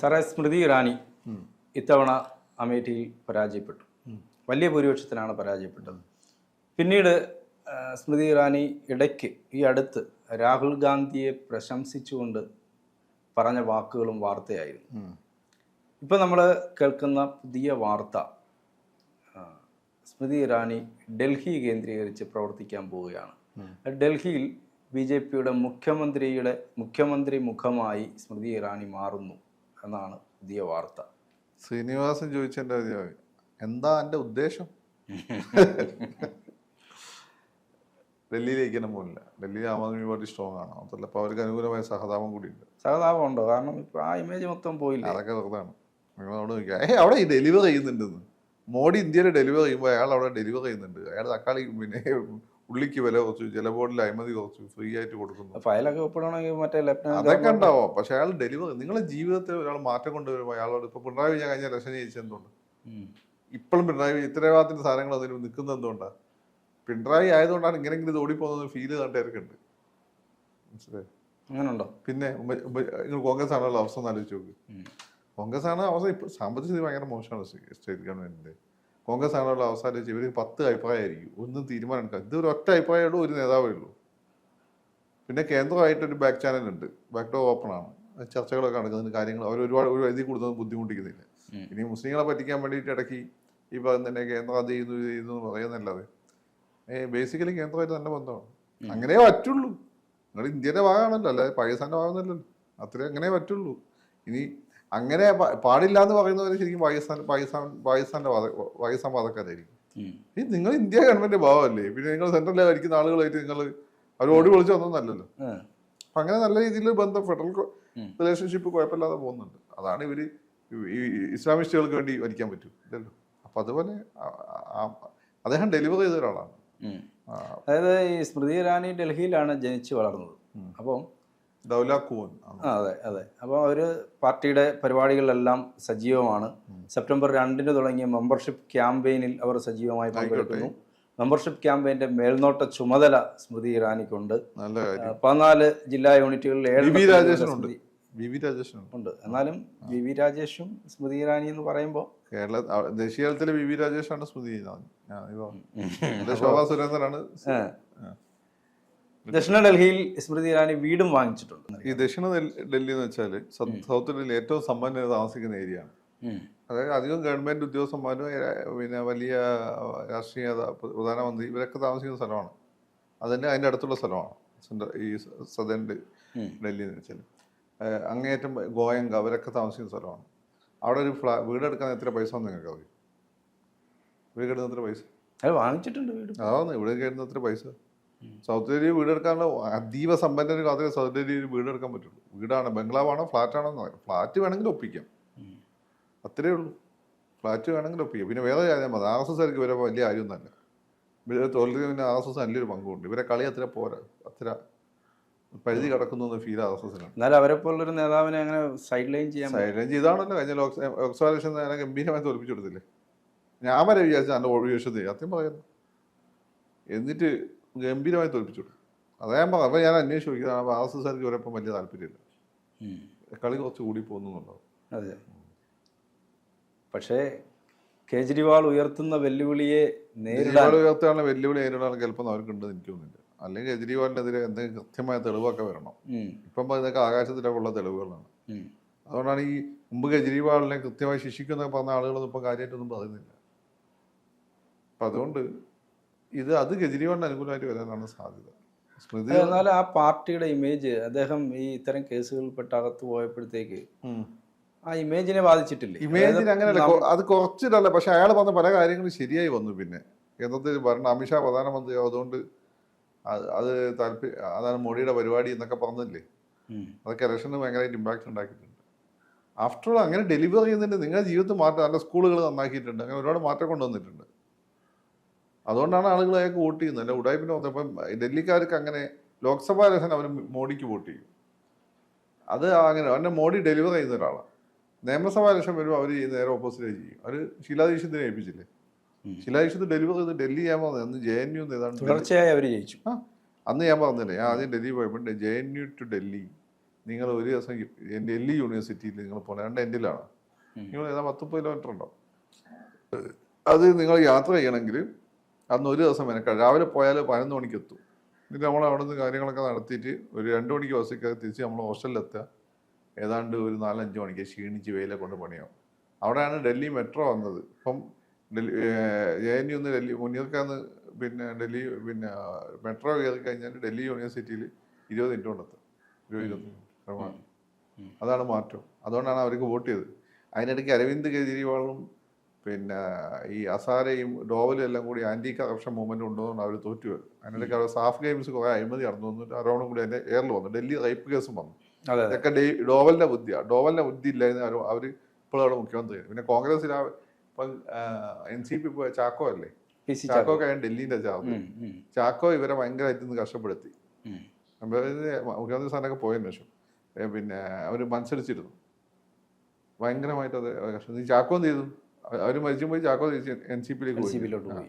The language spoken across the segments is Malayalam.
സാറേ സ്മൃതി ഇറാനി ഇത്തവണ അമേഠിയിൽ പരാജയപ്പെട്ടു. വലിയ ഭൂരിപക്ഷത്തിനാണ് പരാജയപ്പെട്ടത്. പിന്നീട് സ്മൃതി ഇറാനി ഇടയ്ക്ക് ഈ അടുത്ത് രാഹുൽ ഗാന്ധിയെ പ്രശംസിച്ചുകൊണ്ട് പറഞ്ഞ വാക്കുകളും വാർത്തയായിരുന്നു. ഇപ്പം നമ്മൾ കേൾക്കുന്ന പുതിയ വാർത്ത സ്മൃതി ഇറാനി ഡൽഹി കേന്ദ്രീകരിച്ച് പ്രവർത്തിക്കാൻ പോവുകയാണ്. ഡൽഹിയിൽ ബി ജെ പിയുടെ മുഖ്യമന്ത്രിയുടെ മുഖ്യമന്ത്രി മുഖമായി സ്മൃതി ഇറാനി മാറുന്നു. എന്നാണ് പുതിയ വാർത്ത. ശ്രീനിവാസൻ ചോദിച്ചതിന്റെ എന്താ എന്റെ ഉദ്ദേശം? ഡൽഹിയിലേക്ക് തന്നെ പോകില്ല ഡൽഹി ആം ആദ്മി പാർട്ടി സ്ട്രോങ് ആണ്. അതല്ല അപ്പോൾ അവർക്ക് അനുകൂലമായ സഹതാപം കൂടിയുണ്ട്. സഹതാപം ഉണ്ടോ? കാരണം ഇപ്പൊ ആ ഇമേജ് മൊത്തം പോയില്ല? അതൊക്കെ വെറുതാണ്. നിങ്ങൾ അവിടെ നോക്കിയാൽ ഏ അവിടെ ഈ ഡെലിവർ ചെയ്യുന്നുണ്ടെന്ന്. മോഡി ഇന്ത്യയിൽ ഡെലിവർ ചെയ്യുമ്പോൾ അയാൾ അവിടെ ഡെലിവർ ചെയ്യുന്നുണ്ട്. അയാൾ തക്കാളി പിന്നെ ഉള്ളിക്ക് വില കുറച്ചു ജലബോർഡിൽ അഴിമതി കുറച്ചു ഫ്രീ ആയിട്ട് കൊടുക്കുന്നു. ഫയലൊക്കെ ഒപ്പിടണമെങ്കിൽ മറ്റേ അതൊക്കെ ഉണ്ടാവോ. പക്ഷെ അയാൾ ഡെലിവർ നിങ്ങളെ ജീവിതത്തിൽ ഒരാൾ മാറ്റം കൊണ്ടുവരുമ്പോൾ അയാളോട് ഇപ്പൊ പിണറായി വിജയൻ കഴിഞ്ഞ ഇലക്ഷൻ ജയിച്ചെന്തുകൊണ്ട് എന്തുകൊണ്ട്? ഇപ്പോഴും പിണറായി വിജയൻ ഭാഗത്തിന്റെ സാധനങ്ങൾ അതിന് നിൽക്കുന്നത് എന്തുകൊണ്ടാണ് പിണറായി ആയതുകൊണ്ടാണ് ഇങ്ങനെങ്കിലും ഇത് ഓടിപ്പോകുന്ന ഫീൽ കണ്ടേർക്കുണ്ട് മനസ്സിലായി? അങ്ങനെയുണ്ടോ പിന്നെ കോൺഗ്രസ് ആണല്ലോ അവസ്ഥ ആലോചിച്ച് നോക്ക്. കോൺഗ്രസ് ആണ് അവസ്ഥ ഇപ്പൊ സാമ്പത്തിക സ്ഥിതി ഭയങ്കര മോശമാണ് സ്റ്റേ- സ്റ്റേറ്റ് ഗവൺമെന്റിന്റെ കോൺഗ്രസ് ആണല്ലോ അവസാനം ആലോചിച്ച് ഇവർക്ക് പത്ത് അഭിപ്രായമായിരിക്കും. ഒന്നും തീരുമാനം എടുക്കാം ഇത് ഒരു ഒറ്റ അഭിപ്രായമുള്ളൂ ഒരു നേതാവേ ഉള്ളൂ. പിന്നെ കേന്ദ്രമായിട്ടൊരു ബാക്ക് ചാനൽ ഉണ്ട്. ബാക്ക് ഡോർ ഓപ്പൺ ആണ്. ചർച്ചകളൊക്കെ നടക്കുന്നതിന് കാര്യങ്ങൾ. അവർ ഒരുപാട് ഒരു എഴുതി കൊടുത്തത് ബുദ്ധിമുട്ടിക്കുന്നില്ല. ഇനി മുസ്ലിങ്ങളെ പറ്റിക്കാൻ വേണ്ടിയിട്ട് ഇടയ്ക്ക് ഈ പറയുന്ന കേന്ദ്രം അത് ചെയ്യുന്നു ഇത് ചെയ്യുന്നു എന്ന് പറയുന്നല്ലാതെ ബേസിക്കലി കേന്ദ്രമായിട്ട് നല്ല ബന്ധമാണ്. അങ്ങനെ പറ്റുള്ളൂ. നിങ്ങൾ ഇന്ത്യയുടെ ഭാഗമാണല്ലോ. അല്ലാതെ പാകിസ്ഥാന്റെ ഭാഗമൊന്നുമല്ലല്ലോ. അത്രേ അങ്ങനെ പറ്റുള്ളൂ. ഇനി അങ്ങനെ പാടില്ല എന്ന് പറയുന്നവർ ശരിക്കും പാകിസ്ഥാൻ പാകിസ്ഥാൻ പാകിസ്ഥാന്റെ വാദ പാകിസ്ഥാൻ വാദക്കാരായിരിക്കും. ഈ നിങ്ങൾ ഇന്ത്യ ഗവൺമെന്റ് ഭാവമല്ലേ പിന്നെ നിങ്ങൾ സെൻട്രലിൽ ഭരിക്കുന്ന ആളുകളായിട്ട് നിങ്ങൾ അവർ ഓടി വിളിച്ചു വന്നൊന്നല്ലല്ലോ അപ്പൊ അങ്ങനെ നല്ല രീതിയിൽ ബന്ധം ഫെഡറൽ റിലേഷൻഷിപ്പ് കുഴപ്പമില്ലാതെ പോകുന്നുണ്ട്. അതാണ് ഇവർ ഇസ്ലാമിസ്റ്റുകൾക്ക് വേണ്ടി വരിക്കാൻ പറ്റൂ ഇല്ലല്ലോ. അപ്പൊ അതുപോലെ അദ്ദേഹം ഡെലിവർ ചെയ്ത ഒരാളാണ് അതായത് ഈ സ്മൃതി ഇറാനി ഡൽഹിയിലാണ് ജനിച്ചു വളർന്നത്. അപ്പം അതെ അതെ. അപ്പോൾ അവർ പാർട്ടിയുടെ പരിപാടികളിലെല്ലാം സജീവമാണ്. സെപ്റ്റംബർ രണ്ടിന് തുടങ്ങിയ മെമ്പർഷിപ്പ് ക്യാമ്പയിനിൽ അവർ സജീവമായി പങ്കെടുക്കുന്നു. മെമ്പർഷിപ്പ് ക്യാമ്പയിന്റെ മേൽനോട്ട ചുമതല സ്മൃതി ഇറാനിക്കുണ്ട്. പതിനാല് ജില്ലാ യൂണിറ്റുകളിൽ വി ഏഴ് ഉണ്ട്. എന്നാലും വി വി രാജേഷും സ്മൃതി ഇറാനി എന്ന് പറയുമ്പോൾ കേരള ദേശീയ തലത്തിലെ വി വി രാജേഷാണ് സ്മൃതി ഇറാനി. ശോഭാ സുരേന്ദ്രനാണ്. ദക്ഷിണ ഡൽഹിയിൽ സ്മൃതി ഇറാനി വീടും വാങ്ങിച്ചിട്ടുണ്ട്. ഈ ദക്ഷിണ ഡൽഹി എന്ന് വെച്ചാൽ സൗത്ത് ഡൽഹിയിൽ ഏറ്റവും സമ്പന്നർ താമസിക്കുന്ന ഏരിയ ആണ്. അതായത് അധികം ഗവൺമെന്റ് ഉദ്യോഗസ്ഥന്മാരും പിന്നെ വലിയ രാഷ്ട്രീയ പ്രധാനമന്ത്രി ഇവരൊക്കെ താമസിക്കുന്ന സ്ഥലമാണ്. അതിന്റെ അതിന്റെ അടുത്തുള്ള സ്ഥലമാണ്. സെൻട്ര- ഈ സദേൺ ഉം. ഡൽഹി എന്ന് വെച്ചാൽ അങ്ങേയറ്റം ഗോയങ്ക അവരൊക്കെ താമസിക്കുന്ന സ്ഥലമാണ്. അവിടെ ഒരു ഫ്ലാ വീടെടുക്കാൻ എത്ര പൈസ നിങ്ങൾക്ക് അറിയും വീട് കിട്ടുന്ന എത്ര പൈസ? അത് വാങ്ങിച്ചിട്ടുണ്ട് വീട്. അതാണ് ഇവിടെ കയറുന്ന എത്ര പൈസ? സൗത്ത് ഡൽഹി വീടെടുക്കാനുള്ള അതീവ സമ്പന്നന് മാത്രമേ സൗത്ത് ഡൽഹിയിൽ വീടെടുക്കാൻ പറ്റുള്ളൂ. വീടാണ് ബംഗ്ലാവാണോ ഫ്ലാറ്റാണോ എന്ന് പറയാം. ഫ്ലാറ്റ് വേണമെങ്കിൽ ഒപ്പിക്കാം. അത്രേ ഉള്ളൂ. ഫ്ലാറ്റ് വേണമെങ്കിൽ ഒപ്പിക്കാം. പിന്നെ വേറെ കാര്യം മതി ആർ എസ് എസ് ആയിരിക്കും ഇവരെ വലിയ കാര്യമൊന്നുമല്ല ഇവരെ തോൽവി പിന്നെ ആർ എസ് എസ് നല്ലൊരു പങ്കുണ്ട്. ഇവരെ കളി അത്ര പോരാ അത്ര പരിധി കടക്കുന്നു ഫീൽ ആർ എസ് എസിനാണ് എന്നാലും അവരെ പോലുള്ളൊരു നേതാവിനെ അങ്ങനെ സൈഡ് ലൈൻ ചെയ്യാൻ ലൈൻ ചെയ്താണല്ലോ കഴിഞ്ഞ ലോക്സഭ ലോക്സഭാ ഇലക്ഷൻ നേരെ ഗംഭീരമായി തോൽപ്പിച്ചു കൊടുത്തില്ലേ? ഞാൻ വരെ വിചാരിച്ചു നല്ല ഭൂരിപക്ഷത്തിൽ സത്യം പറയുന്നു. എന്നിട്ട് ഗംഭീരമായി തോൽപ്പിച്ചു കൊടുത്തു അതാ ഞാൻ പറഞ്ഞു അപ്പോൾ ഞാൻ അന്വേഷിച്ചു നോക്കിയത് ആർ എസ് എസ് ആർക്ക് ഇവരൊപ്പം വലിയ താല്പര്യമില്ല. കളി കുറച്ച് കൂടി പോകുന്നുണ്ടാവും. അതെ. പക്ഷേ കേജ്രിവാൾ ഉയർത്തുന്ന വെല്ലുവിളിയെ നേരിടാൻ ഉയർത്തുകയാണ് വെല്ലുവിളി നേരിടാൻ ചിലപ്പോൾ അവർക്കുണ്ടെന്ന് എനിക്ക് തോന്നുന്നില്ല. അല്ലെങ്കിൽ കേജ്രിവാളിനെതിരെ എന്തെങ്കിലും കൃത്യമായ തെളിവൊക്കെ വരണം. ഇപ്പം ഇതൊക്കെ ആകാശത്തിലൊക്കെ ഉള്ള തെളിവുകളാണ്. അതുകൊണ്ടാണ് ഈ മുമ്പ് കേജ്രിവാളിനെ കൃത്യമായി ശിക്ഷിക്കുന്നൊക്കെ പറഞ്ഞ ആളുകളൊന്നും ഇപ്പം കാര്യമായിട്ടൊന്നും പറയുന്നില്ല. അപ്പം അതുകൊണ്ട് ഇത് അത് കെജ്രിവാളിന് അനുകൂലമായിട്ട് വരാനാണ് സാധ്യത. സ്മൃതി എന്നാൽ ആ പാർട്ടിയുടെ ഇമേജ് അദ്ദേഹം ഈ ഇത്തരം കേസുകളിൽ പെട്ട് അകത്ത് പോയപ്പോഴത്തേക്ക് ആ ഇമേജിനെ ബാധിച്ചിട്ടില്ല? ഇമേജിന് അങ്ങനെയല്ല അത് കുറച്ചിട്ടല്ല പക്ഷെ അയാൾ വന്ന പല കാര്യങ്ങളും ശരിയായി വന്നു പിന്നെ. കേന്ദ്രത്തിൽ ഭരണ അമിത്ഷാ പ്രധാനമന്ത്രി അതുകൊണ്ട് അത് താല്പര്യം അതാണ് മോഡിയുടെ പരിപാടി എന്നൊക്കെ പറഞ്ഞില്ലേ. അതൊക്കെ ഇലക്ഷന് ഭയങ്കരമായിട്ട് ഇമ്പാക്ട് ഉണ്ടാക്കിയിട്ടുണ്ട്. ആഫ്റ്റർ ഓൾ അങ്ങനെ ഡെലിവർ ചെയ്യുന്നുണ്ട് നിങ്ങളുടെ ജീവിതത്തിൽ മാറ്റം നല്ല സ്കൂളുകൾ നന്നാക്കിയിട്ടുണ്ട് അങ്ങനെ ഒരുപാട് മാറ്റം കൊണ്ടുവന്നിട്ടുണ്ട്. അതുകൊണ്ടാണ് ആളുകൾ അയാൾക്ക് വോട്ട് ചെയ്യുന്നത്. അല്ല ഉടായ്പിന് ഇപ്പം ഡൽഹിക്കാർക്ക് അങ്ങനെ ലോക്സഭാ ഇലക്ഷൻ അവർ മോഡിക്ക് വോട്ട് ചെയ്യും. അത് അങ്ങനെ അവന്റെ മോഡി ഡെലിവർ ചെയ്യുന്ന ഒരാളാണ് നിയമസഭാ ഇലക്ഷൻ വരുമ്പോൾ അവർ നേരെ ഓപ്പോസിറ്റ് ചെയ്യും. അവർ ശിലാദീക്ഷത്തിനെ ഏൽപ്പിച്ചില്ലേ. ശിലാദീക്ഷത്ത് ഡെലിവർ ചെയ്ത് ഡൽഹി ഞാൻ പറഞ്ഞത് അന്ന് ജെ എൻ യു ഏതാണ്ട് തുടർച്ചയായി അവർ ജയിച്ചു. ആ അന്ന് ഞാൻ പറഞ്ഞില്ലേ ഞാൻ ആദ്യം ഡൽഹി പോയപ്പോൾ J N U to Delhi. നിങ്ങൾ ഒരു ദിവസം ഡൽഹി യൂണിവേഴ്സിറ്റിയിൽ നിങ്ങൾ പോകണം രണ്ട് എൻഡിലാണ്. നിങ്ങൾ ഏതാ പത്ത് കിലോമീറ്റർ ഉണ്ടോ? അത് നിങ്ങൾ യാത്ര ചെയ്യണമെങ്കിൽ അന്ന് ഒരു ദിവസം മെനക്കാം രാവിലെ പോയാൽ പതിനൊന്ന് മണിക്ക് എത്തും. എന്നിട്ട് നമ്മൾ അവിടെ നിന്ന് കാര്യങ്ങളൊക്കെ നടത്തിയിട്ട് ഒരു രണ്ട് മണിക്ക് ബസ്സിൽ തിരിച്ച് നമ്മൾ ഹോസ്റ്റലിലെത്തുക. ഏതാണ്ട് ഒരു നാലഞ്ച് മണിക്ക് ക്ഷീണിച്ച് വെയിലെ കൊണ്ട് പണിയാവും. അവിടെയാണ് ഡൽഹി മെട്രോ വന്നത്. ഇപ്പം Delhi J N U Delhi മുനീർക്കാന്ന് പിന്നെ ഡൽഹി പിന്നെ മെട്രോ കയറി കഴിഞ്ഞാൽ ഡൽഹി യൂണിവേഴ്സിറ്റിയിൽ ഇരുപത് മിനിറ്റ് കൊണ്ടെത്തും. ഇരുപത് ഇരുപത്തി അതാണ് മാറ്റം. അതുകൊണ്ടാണ് അവർക്ക് വോട്ട് ചെയ്തത്. അതിനിടയ്ക്ക് അരവിന്ദ് കെജ്രിവാളും പിന്നെ ഈ അസാരയും ഡോവലും എല്ലാം കൂടി ആന്റി കറപ്ഷൻ മൂവ്മെന്റ് ഉണ്ടോന്ന് അവർ തോറ്റുപോയി അതിനിടയ്ക്ക് അവർ സാഫ് ഗെയിംസ് കുറെ അഴിമതി നടന്നു വന്നിട്ട് അറോണും കൂടി അതിന്റെ എയറിൽ വന്നു. ഡൽഹി റൈപ്പ് കേസും വന്നു. അതെ അതെ. ഇതൊക്കെ ഡേ- ഡോവലിന്റെ ബുദ്ധിയാണ് ഡോവലിന്റെ ബുദ്ധി ഇല്ലായിരുന്നു അവർ അവർ അവിടെ മുഖ്യമന്ത്രി. പിന്നെ കോൺഗ്രസിൽ ഇപ്പം എൻ സി പി പോയ ചാക്കോ അല്ലേ? ചാക്കോ കഴിഞ്ഞ ഡൽഹിന്റെ ചാർജ് ചാക്കോ ഇവരെ ഭയങ്കരമായിട്ട് കഷ്ടപ്പെടുത്തി. മുഖ്യമന്ത്രി സ്ഥാനമൊക്കെ പോയതിനു ശേഷം പിന്നെ അവർ മത്സരിച്ചിരുന്നു. ഭയങ്കരമായിട്ട് അത് കഷ്ടം. ചാക്കോ എന്ത് ചെയ്തു? അവർ മരിച്ചു പോയി ചാക്കോ എൻ സി പിയിലേക്ക് പോയി.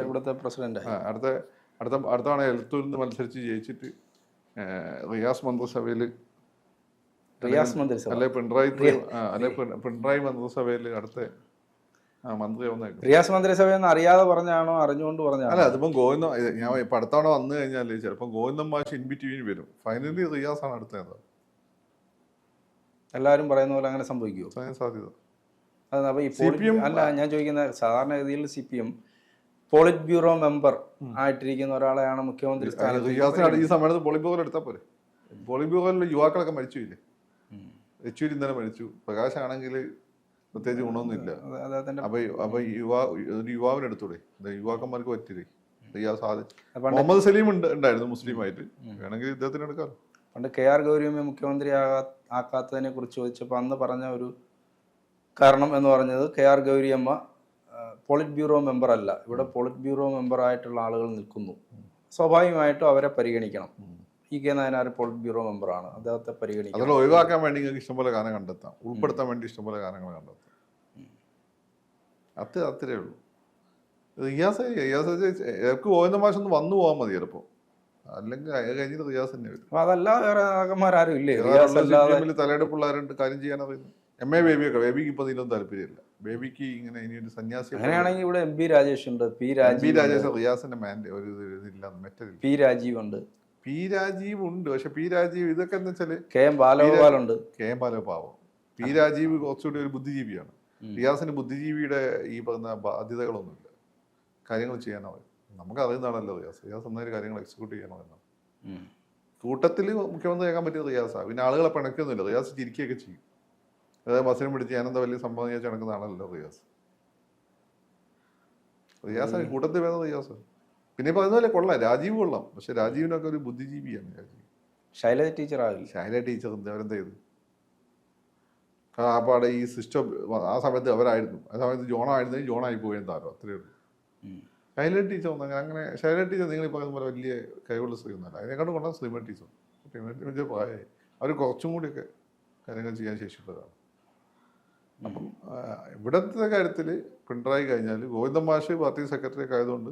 ഇവിടുത്തെ പ്രസിഡന്റ് അടുത്ത അടുത്ത അടുത്ത തവണ എലത്തൂരിൽ നിന്ന് മത്സരിച്ച് ജയിച്ചിട്ട് റിയാസ് മന്ത്രിസഭയിൽ റിയാസ് മന്ത്രിസഭ. അല്ലെ പിണറായി അല്ലെ പിണ- പിണറായി മന്ത്രിസഭയിൽ അടുത്ത റിയാസ് മന്ത്രിസഭയെന്ന് അറിയാതെ പറഞ്ഞാണോ അറിഞ്ഞുകൊണ്ട് പറഞ്ഞാണോ അല്ല അതിപ്പം ഗോവിന്ദ ഞാൻ ഇപ്പൊ അടുത്തവണ വന്നു കഴിഞ്ഞാൽ ചിലപ്പോൾ ഗോവിന്ദൻ മാഷ് ഇൻ ബിറ്റ്വീൻ വരും. ഫൈനലി റിയാസ് ആണ് അടുത്തത്. എല്ലാരും എല്ലാവരും പറയുന്ന പോലെ അങ്ങനെ സംഭവിക്കുമോ സാധ്യത. അപ്പോൾ ഈ അല്ല ഞാൻ ചോദിക്കുന്ന സാധാരണഗതിയിൽ C P M polit bureau member ആയിട്ടിരിക്കുന്ന ഒരാളെയാണ് മുഖ്യമന്ത്രി സ്ഥാനത്ത് ഈ സമയത്ത് പോളിറ്റ് ബ്യൂറോ എടുത്താൽ പോരെ? പോളിറ്റ് ബ്യൂറോയിൽ യുവാക്കളൊക്കെ മരിച്ചു ഇല്ലേ. യെച്ചൂരി ഇന്നലെ മരിച്ചു. പ്രകാശ് ആണെങ്കിൽ പ്രത്യേകിച്ച് ഗുണമൊന്നുമില്ല അപ്പൊ അപ്പൊ യുവാ ഒരു യുവാവിനെ എടുത്തൂടെ? യുവാക്കന്മാർക്ക് പറ്റില്ലേ? മുഹമ്മദ് സലീം ഉണ്ട് ഉണ്ടായിരുന്നു മുസ്ലിം ആയിട്ട് വേണമെങ്കിൽ ഇദ്ദേഹത്തിന് എടുക്കാമല്ലോ പണ്ട് കെ ആർ ഗൗരിയമ്മ മുഖ്യമന്ത്രി ആകാത്തതിനെ കുറിച്ച് ചോദിച്ചപ്പോൾ അന്ന് പറഞ്ഞ ഒരു കാരണം എന്ന് പറഞ്ഞത് K R Gouriamma polit bureau member അല്ല ഇവിടെ പോളിറ്റ് ബ്യൂറോ മെമ്പർ ആയിട്ടുള്ള ആളുകൾ നിൽക്കുന്നു. സ്വാഭാവികമായിട്ടും അവരെ പരിഗണിക്കണം. E K Nayanar polit bureau മെമ്പറാണ്. അദ്ദേഹത്തെ പരിഗണിക്കണം. അതിൽ ഒഴിവാക്കാൻ വേണ്ടി നിങ്ങൾക്ക് ഇഷ്ടംപോലെ ഗാനം കണ്ടെത്താം. ഉൾപ്പെടുത്താൻ വേണ്ടി ഇഷ്ടംപോലെ ഗാനങ്ങൾ കണ്ടെത്താം. അത് അത്രേ ഉള്ളൂ. റിയാസ് റിയാസ് എനിക്ക് ഗോവിന്ദ മാഷൊന്ന് ഒന്ന് വന്നു പോകാൻ മതി ചിലപ്പോൾ അല്ലെങ്കിൽ കഴിഞ്ഞിട്ട് റിയാസ് തന്നെ വരും. അപ്പൊ അതല്ലാതെ വേറെ നേതാക്കന്മാരും ഇല്ലേ? തലയെടുപ്പുള്ളവരുണ്ട് കാര്യം ചെയ്യാൻ അറിയുന്നു എം എ ബേബിയൊക്കെ ബേബിക്ക് ഇപ്പൊ ഇതിലൊന്നും താല്പര്യമില്ല. ബേബിക്ക് ഇങ്ങനെ ഇനി ഒരു സന്യാസി അങ്ങനെയാണെങ്കിൽ ഇവിടെ എം പി രാജേഷ് ഉണ്ട് പി പി രാജീവ് രാജേഷ് റിയാസിന്റെ മാൻഡ് ഒരു ഇത് ഇതില്ല മറ്റൊരു പി രാജീവ് ഉണ്ട് പി രാജീവ് ഉണ്ട് പക്ഷെ പി രാജീവ് ഇതൊക്കെ എന്ന് വെച്ചാൽ കെ എം ബാലഗോപാൽ ഉണ്ട് K M Balagopal P Rajeev കുറച്ചുകൂടി ഒരു ബുദ്ധിജീവിയാണ്. റിയാസിന് ബുദ്ധിജീവിയുടെ ഈ പറഞ്ഞ ബാധ്യതകളൊന്നുമില്ല. കാര്യങ്ങൾ ചെയ്യാനാവും നമുക്ക് അറിയുന്നതാണല്ലോ റിയാസ്. റിയാസ് എന്നൊരു കാര്യങ്ങൾ എക്സിക്യൂട്ട് ചെയ്യണമെന്നാണ്. കൂട്ടത്തിൽ മുഖ്യമന്ത്രി കേൾക്കാൻ പറ്റിയ റിയാസാണ് പിന്നെ ആളുകളെ പിണക്കൊന്നുമില്ല റിയാസ് ചിരിക്കുകയൊക്കെ ചെയ്യും. അതായത് ബസ്സിനെ പിടിച്ച് ഞാനെന്താ വലിയ സംഭവം ചോദിച്ചാൽ നടക്കുന്ന ആളല്ലോ റിയാസ്. റിയാസ് കൂട്ടത്തിൽ വേണം റിയാസ്. പിന്നെ ഇപ്പൊ അതുപോലെ കൊള്ളാം. രാജീവ് കൊള്ളാം. പക്ഷെ രാജീവിനൊക്കെ ഒരു ബുദ്ധിജീവിയാണ് രാജീവ്. ശൈലജ ടീച്ചർ ശൈല ടീച്ചർ അവരെന്താ ചെയ്തു? ആ പാടെ ഈ സിസ്റ്റം ആ സമയത്ത് അവരായിരുന്നു. ആ സമയത്ത് ജോണായിരുന്നെങ്കിൽ ജോണായി പോയെന്ന് താരോ അത്രയേ ഉള്ളൂ. ശൈല ടീച്ചർ ഒന്നും അങ്ങനെ അങ്ങനെ ശൈല ടീച്ചർ നിങ്ങൾ ഈ പറയുന്ന പോലെ വലിയ കൈകൊള്ള സ്ത്രീ ഒന്നല്ല അതിനെക്കാട്ടും കൊണ്ടാണ് ശ്രീമൻ ടീച്ചർ. ശ്രീമൻ ടീച്ചർ പ്രായമായി. അവർ കുറച്ചും കൂടിയൊക്കെ കാര്യങ്ങൾ ചെയ്യാൻ ശേഷിയുള്ളതാണ് അപ്പം ഇവിടത്തെ കാര്യത്തിൽ പിണറായി കഴിഞ്ഞാൽ ഗോവിന്ദൻ മാഷ് പാർട്ടി സെക്രട്ടറി ഒക്കെ ആയതുകൊണ്ട്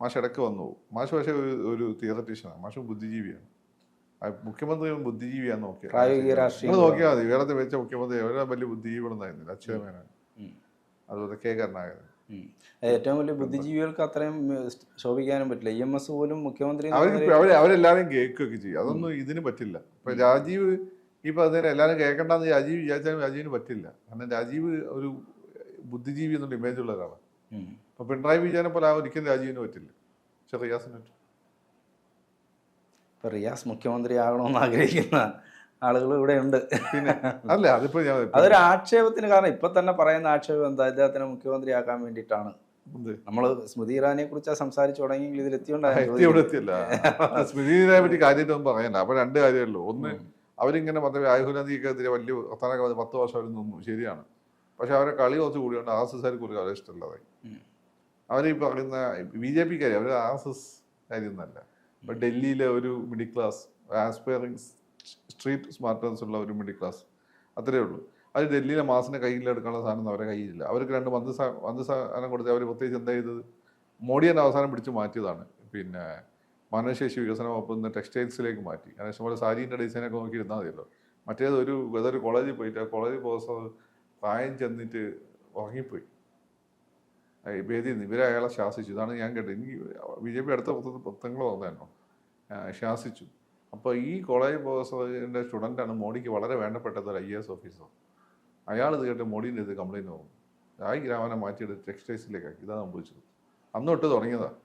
മാഷ് ഇടയ്ക്ക് വന്നു പോകും. മാഷ് പക്ഷേ ഒരു ഒരു തിയറട്ടീഷ്യനാണ് മാഷ് ബുദ്ധിജീവിയാണ്. മുഖ്യമന്ത്രിയും മുഖ്യമന്ത്രി ബുദ്ധിജീവിയാന്ന് നോക്കിയാൽ പ്രായോഗിക രാഷ്ട്രീയം നോക്കിയാൽ മതി. കേരളത്തിൽ വെച്ച മുഖ്യമന്ത്രി അവരെ വലിയ ബുദ്ധിജീവികളൊന്നായിരുന്നില്ല അച്യുതമേനോൻ. ഉം. അതുപോലെ കെ കരുണാകരൻ. ഏറ്റവും വലിയ ബുദ്ധിജീവികൾക്ക് അത്രയും ശോഭിക്കാനും പറ്റില്ല. ഇ എം എസ് പോലും മുഖ്യമന്ത്രി അവരെല്ലാവരും കേൾക്കുകയൊക്കെ ചെയ്യും. അതൊന്നും ഇതിന് പറ്റില്ല. ഇപ്പൊ രാജീവ് ഈ പറഞ്ഞ എല്ലാവരും കേൾക്കണ്ടെന്ന് രാജീവ് വിചാരിച്ചാലും രാജീവിന് പറ്റില്ല. കാരണം രാജീവ് ഒരു ബുദ്ധിജീവി എന്നുള്ള ഇമേജ് ഉള്ള ഒരാളാണ്. അപ്പൊ പിണറായി വിജയനെ പോലെ ആ ഒരിക്കലും രാജീവിന് പറ്റില്ല. പക്ഷെ റിയാസിന് പറ്റും ഇപ്പൊ റിയാസ് മുഖ്യമന്ത്രി ആകണമെന്ന് ആഗ്രഹിക്കുന്ന ആളുകൾ ഇവിടെ ഉണ്ട്. പിന്നെ അല്ല അതിപ്പോ ഞാൻ അതൊരു ആക്ഷേപത്തിന് കാരണം ഇപ്പൊ തന്നെ പറയുന്ന ആക്ഷേപം എന്താ? ഇദ്ദേഹത്തിനെ മുഖ്യമന്ത്രിയാക്കാൻ വേണ്ടിയിട്ടാണ്. നമ്മൾ നമ്മൾ സ്മൃതി ഇറാനിയെ കുറിച്ച് സംസാരിച്ചു തുടങ്ങിയെങ്കിൽ ഇതിൽ എത്തിയോണ്ടായിരുന്നു എത്തിയല്ല. സ്മൃതിനെ പറ്റി കാര്യമായിട്ടൊന്നും പറയണ്ട. അപ്പൊ രണ്ട് കാര്യമല്ലോ ഒന്ന് അവരിങ്ങനെ മറ്റേ രാഹുൽ ഗാന്ധിക്കെതിരെ വലിയ വർത്തമാനമൊക്കെ പറഞ്ഞ് പത്ത് വർഷം അവർ നിന്നു. ശരിയാണ്. പക്ഷെ അവരെ കളി കുറച്ച് കൂടിയുണ്ട് ആർ എസ് എസ് ഒരു അവരെ ഇഷ്ടമല്ലാതായി. അവർ ഈ പറയുന്ന ബി ജെ പിക്കാരി അവർ ആർ എസ് എസ് കാര്യമൊന്നല്ല ഇപ്പൊ ഡൽഹിയിലെ ഒരു middle class aspiring street smarters ഉള്ള ഒരു മിഡിൽ ക്ലാസ് അത്രേ ഉള്ളൂ. അത് ഡൽഹിയിലെ മാസിനെ കയ്യിലെടുക്കാനുള്ള സാധനം അവരെ കയ്യിലില്ല. അവർക്ക് രണ്ട് മന്ത്രി മന്ത്രി സാധനം കൊടുത്ത് അവർ പ്രത്യേകിച്ച് എന്താ ചെയ്തത്? മോഡിയെ അവസാനം പിടിച്ച് മാറ്റിയതാണ്. പിന്നെ മാനവശേഷി വികസന വകുപ്പ് നിന്ന് ടെക്സ്റ്റൈൽസിലേക്ക് മാറ്റി. കാരണം ഇഷ്ടംപോലെ സാരീന്റെ ഡിസൈനൊക്കെ നോക്കി ഇരുന്നാൽ മതിയല്ലോ. മറ്റേത് ഒരു ഏതൊരു കോളേജിൽ പോയിട്ട് ആ കോളേജിൽ പ്രൊഫസർ പ്രായം ചെന്നിട്ട് ഉറങ്ങിപ്പോയി. ഭേദി ഇവരെ അയാളെ ശാസിച്ചു. ഇതാണ് ഞാൻ കേട്ടത്. എനിക്ക് ബി ജെ പി അടുത്ത പുറത്ത് പുത്തങ്ങൾ വന്നതായിരുന്നു. ശാസിച്ചു. അപ്പോൾ ഈ കോളേജ് പ്രൊഫസറിന്റെ സ്റ്റുഡന്റാണ് മോഡിക്ക് വളരെ വേണ്ടപ്പെട്ടത് ഒരു ഐ എസ് ഓഫീസർ അയാൾ ഇത് കേട്ട് മോഡീന്റെ ഇത് കംപ്ലയിന്റ് പോകും ആ ഗ്രാമനെ മാറ്റിയെടുത്ത് ടെക്സ്റ്റൈൽസിലേക്കാക്കി. ഇതാണ് സംഭവിച്ചത് അന്ന് തൊട്ട് തുടങ്ങിയതാണ്